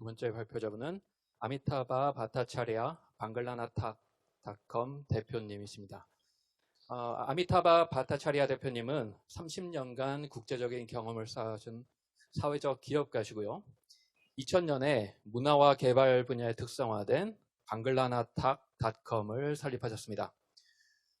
두 번째 발표자분은 아미타바 바타차리아 방글라나탁닷컴 대표님이십니다. 어, 아미타바 바타차리아 대표님은 30년간 국제적인 경험을 쌓으신 사회적 기업가시고요. 2000년에 문화와 개발 분야에 특성화된 방글라나탁닷컴을 설립하셨습니다.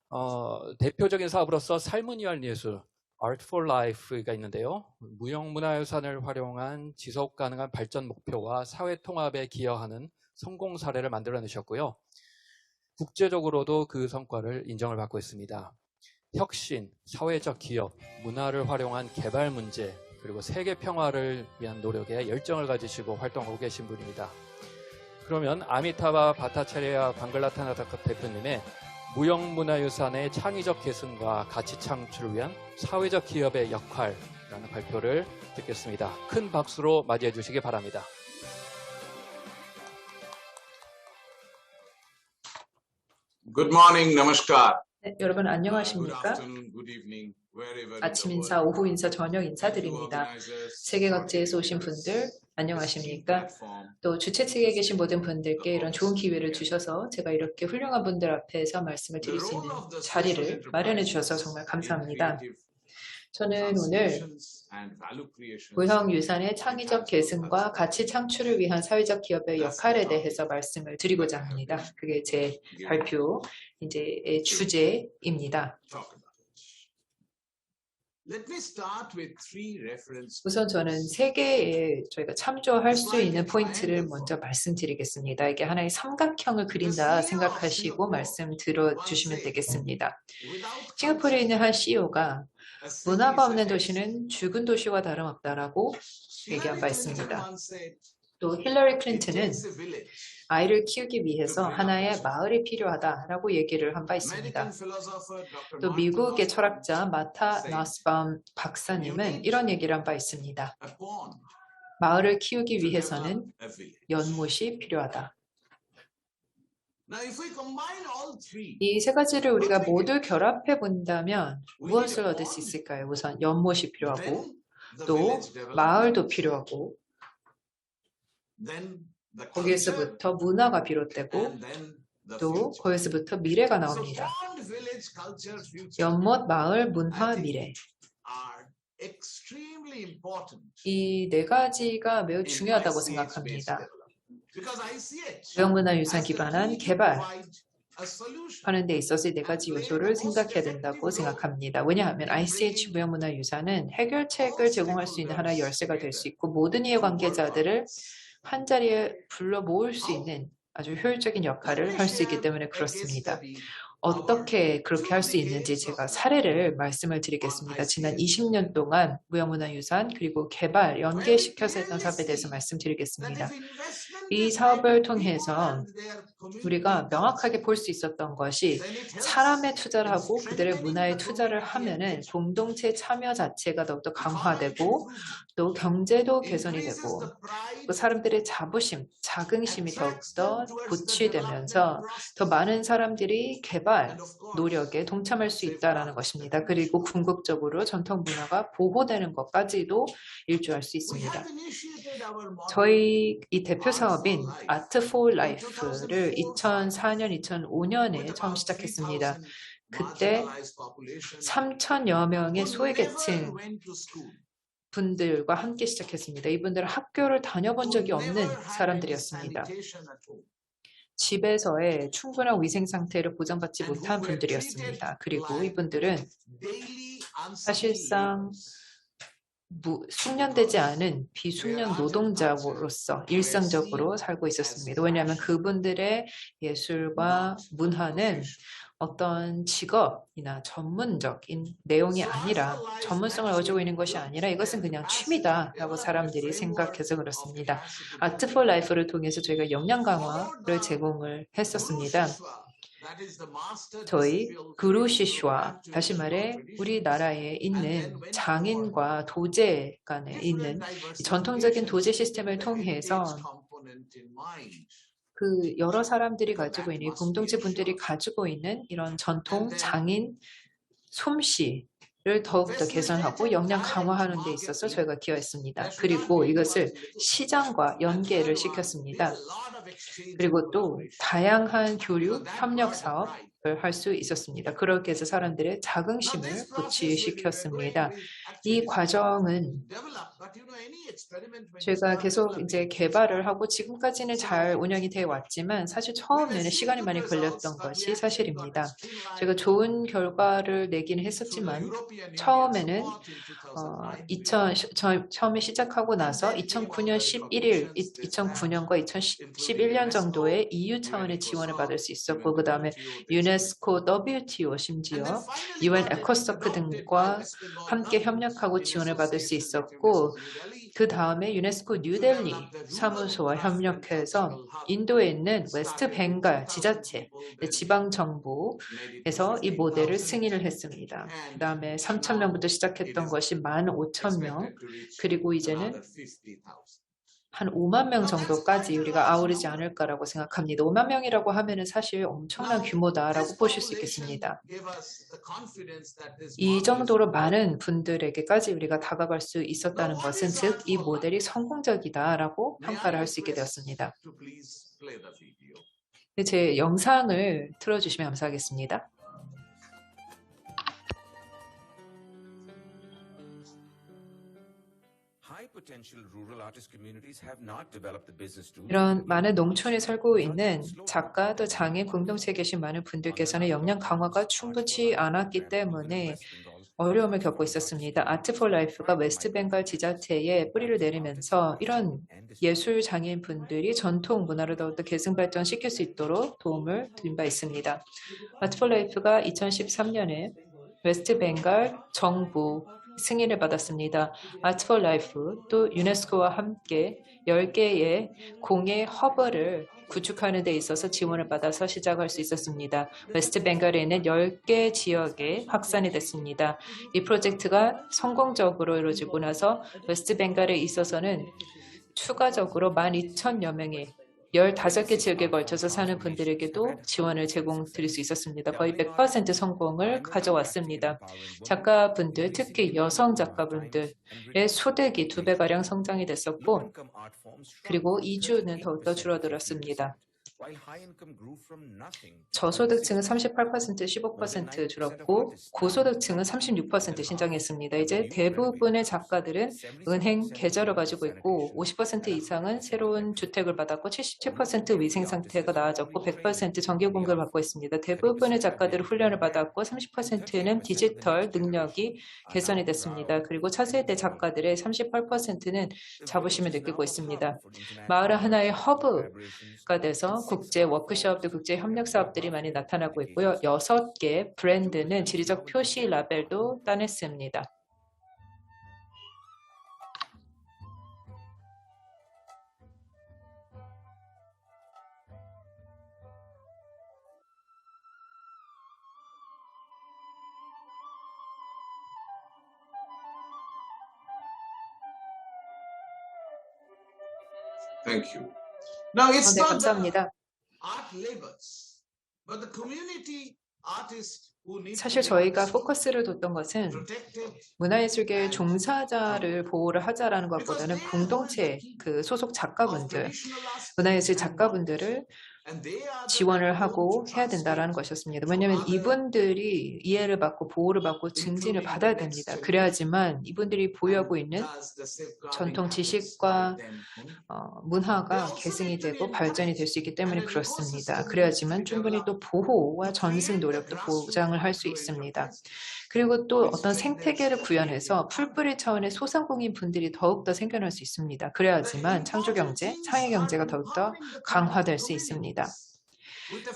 어, 대표적인 사업으로서 삶은 위한 예술, Art for Life가 있는데요. 무형문화유산을 활용한 지속 가능한 발전 목표와 사회 통합에 기여하는 성공 사례를 만들어내셨고요. 국제적으로도 그 성과를 인정을 받고 있습니다. 혁신, 사회적 기업, 문화를 활용한 개발 문제, 그리고 세계 평화를 위한 노력에 열정을 가지시고 활동하고 계신 분입니다. 그러면 아미타바 바타차리아 방글라타나다컵 대표님의 무형문화유산의 창의적 계승과 가치 창출을 위한 사회적 기업의 역할이라는 발표를 듣겠습니다. 큰 박수로 맞이해 주시기 바랍니다. Good morning, namaskar. 네, 여러분 Good 안녕하십니까? 아침 인사. 오후 인사, 저녁 인사드립니다. 세계 각지에서 오신 분들 안녕하십니까? 또 주최 측에 계신 모든 분들께 이런 좋은 기회를 주셔서 제가 이렇게 훌륭한 분들 앞에서 말씀을 드릴 수 있는 자리를 마련해 주셔서 정말 감사합니다. 저는 오늘 transformations and value creations 무형 유산의 in 창의적 계승과. 가치 창출을 위한 사회적 기업의 역할에 대해서 말씀을 드리고자 합니다. 그게 제 발표 이제 주제입니다. 우선 저는 세 개의 저희가 참조할 수 있는 포인트를 먼저 말씀드리겠습니다. 이게 하나의 삼각형을 그린다 생각하시고 말씀 들어주시면 되겠습니다. without 싱가포르에 있는 한 CEO가 문화가 없는 도시는 죽은 도시와 다름없다라고 얘기한 바 있습니다. 또 힐러리 "It 클린턴은 takes a village." 아이를 키우기 위해서 하나의 마을이 필요하다라고 얘기를 한 바 있습니다. 또 미국의 철학자 마타 나스밤 박사님은 이런 얘기를 한 바 있습니다. 마을을 키우기 위해서는. 연못이 필요하다. 이 세 가지를 우리가 모두 결합해 본다면 무엇을 얻을 수 있을까요? 우선 연못이 필요하고 또 마을도 필요하고 거기에서부터 문화가 비롯되고 또. 거기서부터 미래가 나옵니다. 연못, 마을, 문화, 미래 이 네 가지가 매우 중요하다고 생각합니다. Development. Because ICH 무형문화 has 유산 the 기반한 개발. 하는 데 있어서 이네 가지 요소를 생각해야 된다고 생각합니다. 왜냐하면 ICH 무형문화 유산은 해결책을 제공할 수 있는 하나의 열쇠가 될 수 있고 모든 이해 관계자들을 한 자리에 불러 모을 수 있는 아주 효율적인 역할을 할 수 있기 때문에 그렇습니다. 어떻게 그렇게 할 수 있는지 제가 사례를 말씀을 드리겠습니다. 지난 20년 동안 무형문화유산 그리고 개발 연계시켜서 했던 사업에 대해서 말씀드리겠습니다. 이 사업을 통해서 우리가 명확하게 볼 수 있었던 것이 사람에 투자를 하고 그들의 문화에 투자를 하면은 공동체 참여 자체가 더욱더 강화되고 또 경제도 개선이 되고 그 사람들의 자부심, 자긍심이 더욱더 고취되면서 더 많은 사람들이 개발 노력에 동참할 수 있다라는 것입니다. 그리고 궁극적으로 전통 문화가 보호되는 것까지도 일조할 수 있습니다. 저희 이 대표 사업인 Art for Life를 2004년, 2005년에 처음 시작했습니다. 그때 3천여 명의 소외계층 분들과 함께 시작했습니다. 이분들은 학교를 다녀본 적이 없는 사람들이었습니다. 집에서의 충분한 위생 상태를 보장받지 못한 분들이었습니다. 그리고 이분들은 사실상 무- 숙련되지 않은 비숙련 노동자로서 일상적으로 살고 있었습니다. 왜냐하면 그분들의 예술과 문화는 어떤 직업이나 전문적인 내용이 아니라 전문성을 가지고 있는 것이 아니라 이것은 그냥 취미다라고 사람들이 생각해서 그렇습니다. 아트 포 라이프를 통해서 저희가 역량 강화를 제공을 했었습니다. 저희 그루시슈와 다시 말해 우리나라에 있는 장인과 도제 간에 있는 이 전통적인 도제 시스템을 통해서 그 여러 사람들이 가지고 있는 이 공동체 분들이 가지고 있는 이런 전통 장인 솜씨 를 더욱더 개선하고 역량 강화하는 데 있어서 저희가 기여했습니다. 그리고 이것을 시장과 연계를 시켰습니다. 그리고 또 다양한 교류 협력 사업을 할 수 있었습니다. 그렇게 해서 사람들의 자긍심을 고취시켰습니다. 이 과정은 제가 계속 이제 개발을 하고 지금까지는 잘 운영이 되어 왔지만 사실 처음에는 시간이 많이 걸렸던 것이 사실입니다. 제가 좋은 결과를 내기는 했었지만 처음에는 어, 2000, 저, 처음에 시작하고 나서 2009년 11일, 2009년과 2011년 정도에 EU 차원의 지원을 받을 수 있었고 그 다음에 유네 스코, WTO 심지어 UN 에코서크 등과 함께 협력하고 지원을 받을 수 있었고 그 다음에 유네스코 뉴델리 사무소와 협력해서 인도에 있는 웨스트 벵갈 지자체 지방 정부에서 이 모델을 승인을 했습니다. 그 다음에 3천 명부터 시작했던 것이 15,000명. 그리고 이제는 한 5만 명 정도까지 우리가 아우르지 않을까라고 생각합니다. 5만 명이라고 하면은 사실 엄청난 규모다라고 보실 수 있겠습니다. 이 정도로 많은 분들에게까지 우리가 다가갈 수 있었다는 것은 즉 이 모델이 성공적이다라고 평가를 할 수 있게 되었습니다. 네, 제 영상을 틀어주시면 감사하겠습니다. 이런 많은 농촌에 살고 있는 작가 또 장애 공동체에 계신 많은 분들께서는 역량 강화가 충분치 않았기 때문에 어려움을 겪고 있었습니다. 아트 포 라이프가 웨스트 벵갈 지자체에 뿌리를 내리면서 이런 예술 장애인 분들이 전통 문화를 더욱더 계승 발전시킬 수 있도록 도움을 드린 바 있습니다. 아트 포 라이프가 2013년에 웨스트 벵갈 정부 승인을 받았습니다. 아트 포 라이프 또 유네스코와 함께 10개의 공예 허브를 구축하는 데 있어서 지원을 받아서 시작할 수 있었습니다. 웨스트 벵갈에 있는 10개 지역에 확산이 됐습니다. 이 프로젝트가 성공적으로 이루어지고 나서 웨스트 벵갈에 있어서는 추가적으로 12,000여 명의 15개 지역에 걸쳐서 사는 분들에게도 지원을 제공 드릴 수 있었습니다. 거의 100% 성공을 가져왔습니다. 작가분들, 특히 여성 작가분들의 소득이 두 배가량 성장이 됐었고, 그리고 이주는 더욱더 줄어들었습니다. 저소득층은 38% 15% 줄었고 고소득층은 36% 신장했습니다. 이제 대부분의 작가들은 은행 계좌를 가지고 있고 50% 이상은 새로운 주택을 받았고 77% 위생 상태가 나아졌고 100% 정기 공급을 받고 있습니다. 대부분의 작가들은 훈련을 받았고 30%는 디지털 능력이 개선이 됐습니다. 그리고 차세대 작가들의 38%는 자부심을 느끼고 있습니다. 마을 하나의 허브가 돼서 국제 워크숍도 국제 협력 사업들이 많이 나타나고 있고요. 여섯 개 브랜드는 지리적 표시 라벨도 따냈습니다. Thank you. Now it's 네, not 감사합니다. Art labors, but the community 사실 저희가 포커스를 뒀던 것은 protected, 문화예술계 종사자를 보호를 하자라는 것보다는 공동체 그 소속 작가분들, 문화예술 작가분들을 지원을 하고 해야 된다라는 것이었습니다. 왜냐하면 이분들이 이해를 받고 보호를 받고 증진을 받아야 됩니다. 그래야지만 이분들이 보유하고 있는 전통 지식과. 어, 문화가 개성이 되고 발전이 될 수 있기 때문에 그렇습니다. 그래야지만 충분히 또 보호와 전승 노력도 보장을 할 수 있습니다. 그리고 또 어떤 생태계를 구현해서 풀뿌리 차원의 소상공인 분들이 더욱더 생겨날 수 있습니다. 그래야지만 창조경제, 사회경제가 더욱더 강화될 수 있습니다.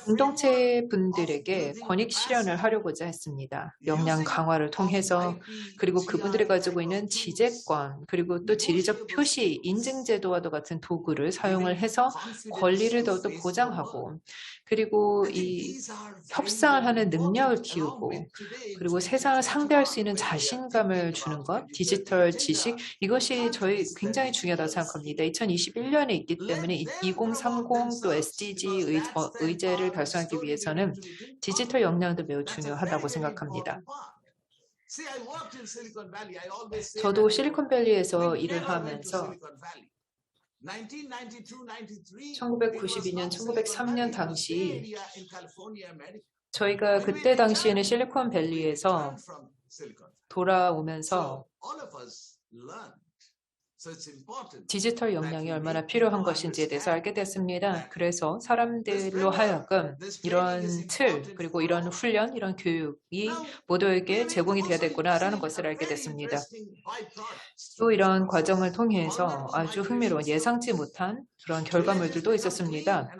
공동체 분들에게 권익 실현을 하려고자 했습니다. 역량 강화를 통해서 그리고 그분들이 가지고 있는 지재권 그리고 또 지리적 표시 인증 제도와도 같은 도구를 사용을 해서 권리를 더욱더 보장하고 그리고 이 협상을 하는 능력을 키우고 그리고 세상을 상대할 수 있는 자신감을 주는 것, 디지털 지식 이것이 저희 굉장히 중요하다고 생각합니다. 2021년에 있기 때문에 2030 또 SDG 의, 어, 의제를 달성하기 위해서는 디지털 역량도 매우 중요하다고 생각합니다. 저도 실리콘밸리에서 일을 하면서 Silicon Valley. 1992, 1992년, 1903년 당시. 저희가 그때 당시에는 실리콘밸리에서 돌아오면서 디지털 역량이 얼마나 필요한 것인지에 대해서 알게 됐습니다. 그래서 사람들로 하여금 이런 틀, 그리고 이런 훈련, 이런 교육이 모두에게 제공이 되어야 되구나라는 것을 알게 됐습니다. 또 이런 과정을 통해서 아주 흥미로운 예상치 못한 그런 결과물들도 있었습니다.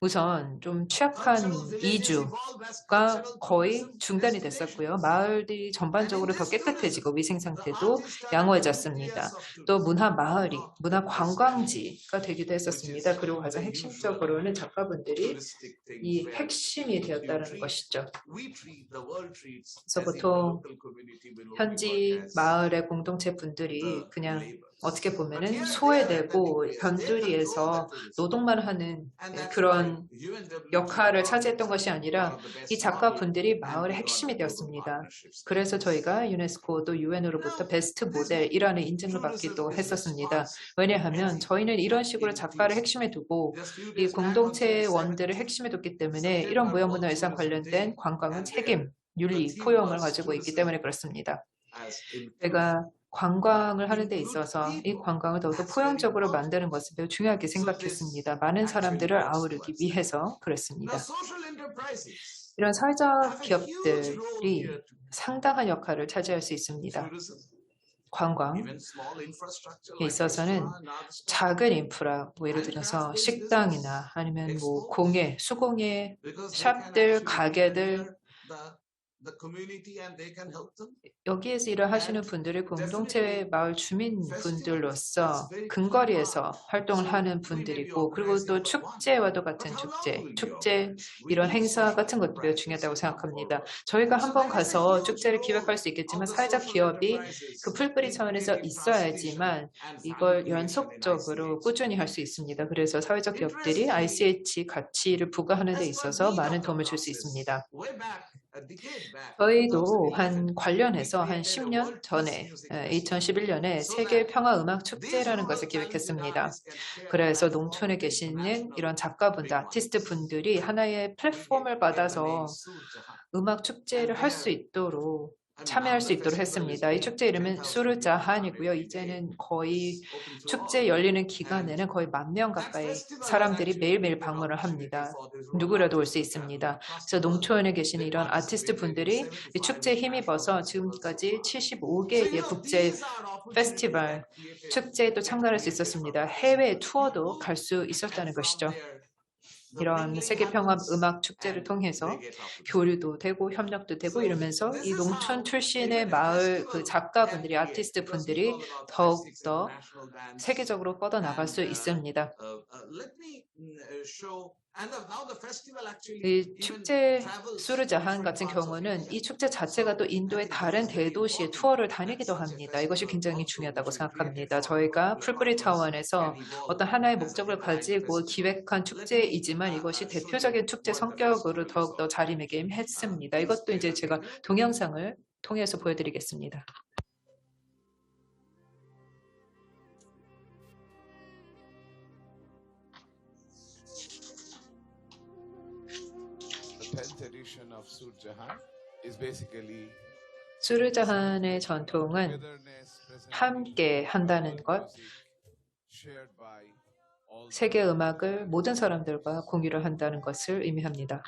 우선 좀 취약한 이주가 거의 중단이 됐었고요. 마을들이 전반적으로 더 깨끗해지고 위생 상태도 양호해졌습니다. 또 문화 마을이 문화 관광지가 되기도 했었습니다. 그리고 가장 핵심적으로는 작가분들이 이 핵심이 되었다는 것이죠. 그래서 보통 현지 마을의 공동체 분들이 그냥 어떻게 보면은 소외되고 변두리에서 노동만 하는 그런 역할을 차지했던 것이 아니라 이 작가분들이 마을의 핵심이 되었습니다. 그래서 저희가 유네스코 또 유엔으로부터 베스트 모델이라는 인증을 받기도 했었습니다. 왜냐하면 저희는 이런 식으로 작가를 핵심에 두고 이 공동체의 원들을 핵심에 뒀기 때문에 이런 무형문화유산 관련된 관광은 책임, 윤리, 포용을 가지고 있기 때문에 그렇습니다. 제가 관광을 하는 데 있어서 이 관광을 더욱더 포용적으로 만드는 것을 매우 중요하게 생각했습니다. 많은 사람들을 아우르기 위해서 그랬습니다. 이런 사회적 기업들이 상당한 역할을 차지할 수 있습니다. 관광에 있어서는 작은 인프라, 뭐 예를 들어서 식당이나 아니면 뭐 공예, 수공예, 샵들, 가게들 여기에서 일을 하시는 분들이 공동체 마을 주민분들로서 근거리에서 활동을 하는 분들이고 그리고 또 축제와도 같은 축제, 축제 이런 행사 같은 것도 중요하다고 생각합니다. 저희가 한번 가서 축제를 기획할 수 있겠지만 사회적 기업이 그 풀뿌리 차원에서 있어야지만 이걸 연속적으로 꾸준히 할 수 있습니다. 그래서 사회적 기업들이 ICH 가치를 부과하는 데 있어서 많은 도움을 줄 수 있습니다. 저희도 한 관련해서 한 10년 전에 2011년에 세계 평화 음악 축제라는 것을 기획했습니다. 그래서 농촌에 계시는 이런 작가분들, 아티스트 분들이 하나의 플랫폼을 받아서 음악 축제를 할 수 있도록 참여할 수 있도록 했습니다. 이 축제 이름은 수르자한이고요. 이제는 거의 축제 열리는 기간에는 거의 만 명 가까이 사람들이 매일매일 방문을 합니다. 누구라도 올 수 있습니다. 그래서 농촌에 계시는 이런 아티스트 분들이 이 축제에 힘입어서 지금까지 75개의 국제 페스티벌 축제에 또 참가할 수 있었습니다. 해외 투어도 갈 수 있었다는 것이죠. 이런 세계 평화 음악 축제를 통해서 교류도 되고 협력도 되고 이러면서 이 농촌 출신의 마을 그 작가분들이 아티스트 분들이 더욱 더 세계적으로 뻗어 나갈 수 있습니다. 이 축제 수르자한 같은 경우는 이 축제 자체가 또 인도의 다른 대도시의 투어를 다니기도 합니다. 이것이 굉장히 중요하다고 생각합니다. 저희가 풀뿌리 차원에서 어떤 하나의 목적을 가지고 기획한 축제이지만 이것이 대표적인 축제 성격으로 더욱더 자리매김했습니다. 이것도 이제 제가 동영상을 통해서 보여드리겠습니다. 수르자한의 전통은 함께 한다는 것, 세계 음악을 모든 사람들과 공유를 한다는 것을 의미합니다.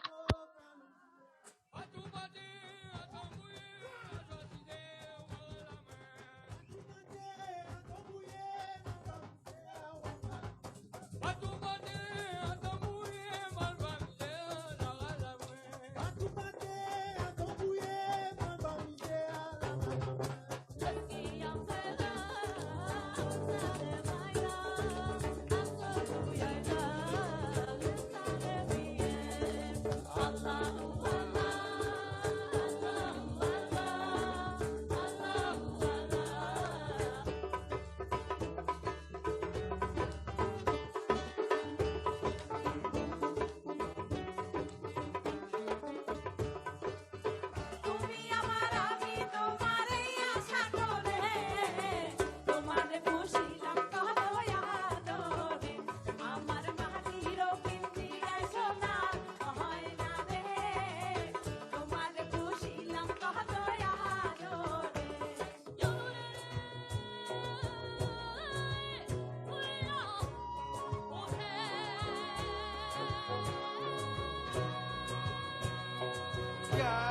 Yeah.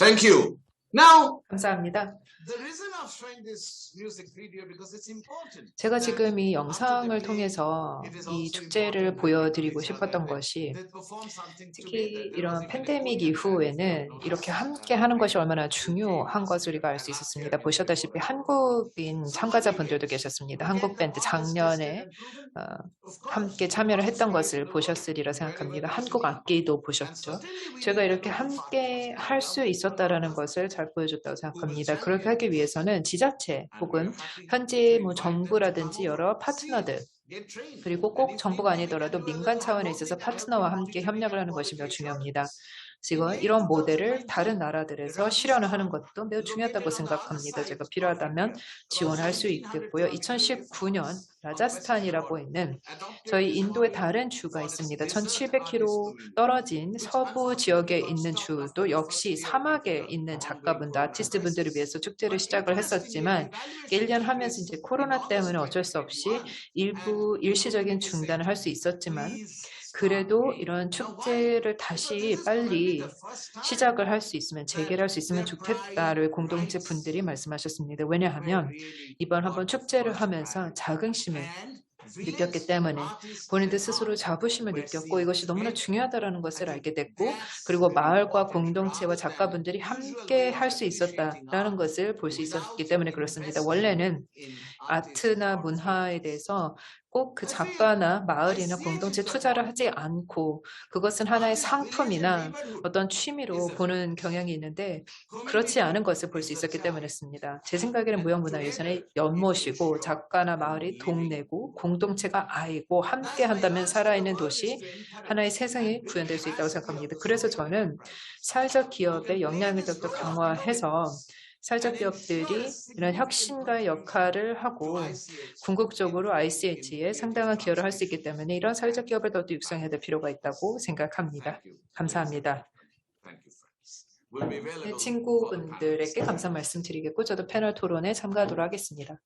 Thank you. Now, 감사합니다. the reason of showing this music video because it's important. 제가 지금 이 영상을 통해서 it is 이 also 축제를 보여드리고 that 싶었던 they 것이 perform something 특히 이런 팬데믹 이후에는 이렇게 함께 하는 것이 얼마나 중요한 것을 우리가 알 수 있었습니다. 보셨다시피 한국인 참가자분들도 계셨습니다. 한국 밴드 작년에 어, 함께 참여를 했던 것을 보셨으리라 생각합니다. 한국 악기도 보셨죠. 제가 이렇게 함께 할 수 있었다라는 것을 잘 보여줬다고 생각합니다. 그렇게 하기 위해서는 지자체 혹은 현지 뭐 정부라든지 여러 파트너들 그리고 꼭 정부가 아니더라도 민간 차원에 있어서 파트너와 함께 협력을 하는 것이 매우 중요합니다. 지금 이런 모델을 다른 나라들에서 실현을 하는 것도 매우 중요하다고 생각합니다. 제가 필요하다면 지원할 수 있겠고요. 2019년 라자스탄이라고 있는 저희 인도의 다른 주가 있습니다. 1700km 떨어진 서부 지역에 있는 주도 역시 사막에 있는 작가분들, 아티스트분들을 위해서 축제를 시작을 했었지만 1년 하면서 이제 코로나 때문에 어쩔 수 없이 일부 일시적인 중단을 할 수 있었지만 그래도 이런 축제를 다시 빨리 시작을 할 수 있으면 재개를 할수 있으면 좋겠다를 공동체 분들이 말씀하셨습니다. 왜냐하면 이번 한번 축제를 하면서 자긍심을 느꼈기 때문에 본인들 스스로 자부심을 느꼈고 이것이 너무나 중요하다라는 것을 알게 됐고 그리고 마을과 공동체와 작가분들이 함께 할 수 있었다라는 것을 볼 수 있었기 때문에 그렇습니다. 원래는 아트나 문화에 대해서 꼭 그 작가나 마을이나 공동체 투자를 하지 않고 그것은 하나의 상품이나 어떤 취미로 보는 경향이 있는데 그렇지 않은 것을 볼 수 있었기 때문이었습니다. 제 생각에는 무형문화유산의 연못이고 작가나 마을이 동네고 공동체가 아이고 함께 한다면 살아있는 도시 하나의 세상이 구현될 수 있다고 생각합니다. 그래서 저는 사회적 기업의 영향력도 강화해서 사회적 기업들이 이런 혁신가의 역할을 하고 궁극적으로 ICH에 상당한 기여를 할 수 있기 때문에 이런 사회적 기업을 더욱더 육성해야 될 필요가 있다고 생각합니다. 감사합니다. 네, 친구분들에게 감사 말씀드리겠고 저도 패널 토론에 참가하도록 하겠습니다.